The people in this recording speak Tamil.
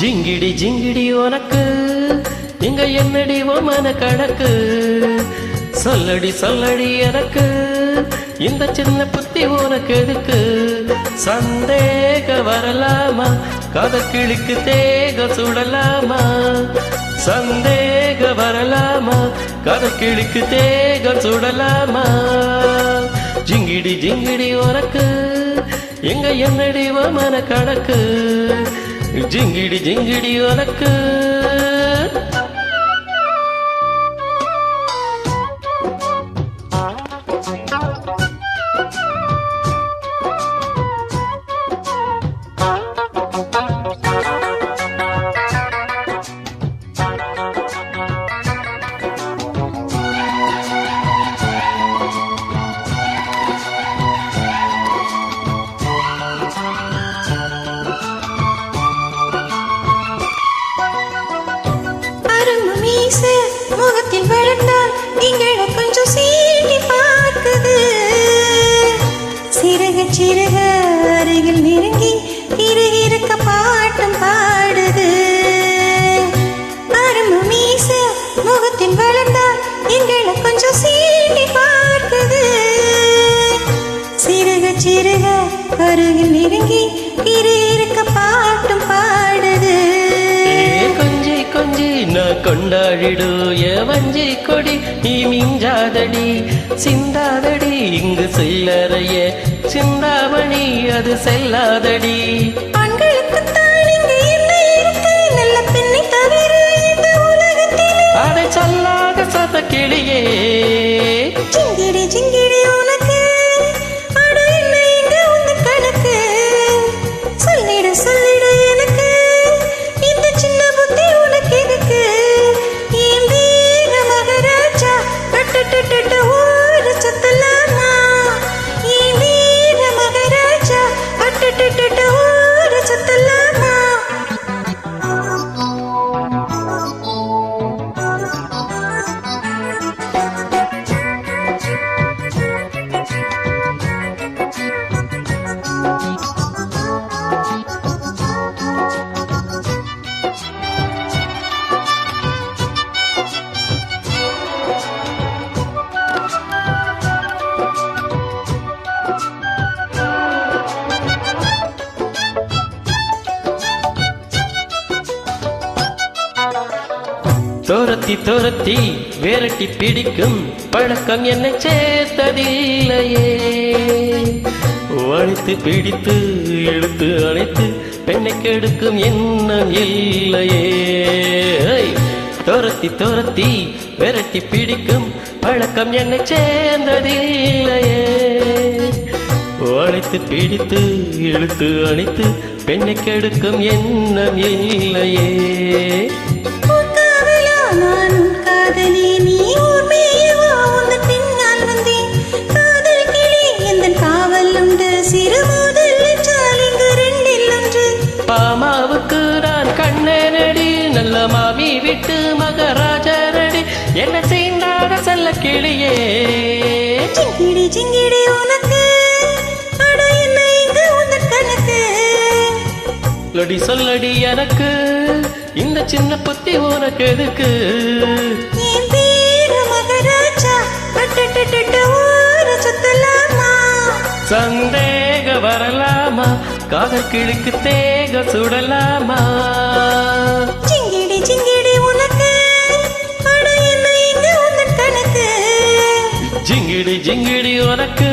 ஜிங்கிடி ஜிங்கிடி உனக்கு இங்க என்னடி உன் மன கணக்கு சொல்லடி சொல்லடி எனக்கு. இந்த சின்ன புத்தி உனக்கு எதுக்கு? சந்தேக வரலாமா? கதை கிழிக்கு தேக சுடலாமா? சந்தேக வரலாமா? கதை கிழிக்கு தேக சுடலாமா? ஜிங்கிடி ஜிங்கிடி உனக்கு எங்க என்னடி உன் மன கணக்கு? ஜிங்கிடி ஜிங்கிடி உனக்கு அருகில் நெருங்கி இருக்க பாட்டும் பாடுது. கொஞ்சி கொஞ்சி நான் கொண்டாடிடு. ஏ வஞ்சி கொடி நீ மிஞ்சாதடி. சிந்தாதடி இங்கு செல்லறைய. சிந்தாமணி அது செல்லாதடி. ஆண்களுக்குத்தான் துரத்தி துரத்தி வேரட்டி பிடிக்கும் பழக்கம் என்னை சேர்த்ததில்லையே. வளைத்து பிடித்து இழுத்து அழைத்து பெண்ணை கெடுக்கும் எண்ணம் இல்லையே. துரத்தி துரத்தி விரட்டி பிடிக்கும் பழக்கம் என்னை சேர்ந்ததில்லையே. வளைத்து பிடித்து இழுத்து அழைத்து பெண்ணை கெடுக்கும் எண்ணம் இல்லையே. விட்டு மகராஜரடி என்ன செய்தாட செல்ல கிளியே? சிங்கிடி சிங்கிடி உனக்கு. அட என்ன இங்கு உந்தன் கணக்கு லடி சொல்லடி எனக்கு இந்த சின்ன புத்தி உனக்கு எதுக்கு? சந்தேக வரலாமா? காதல் கிழக்கு தேக சுடலாமா? அட ஜிங்கிடி உனக்கு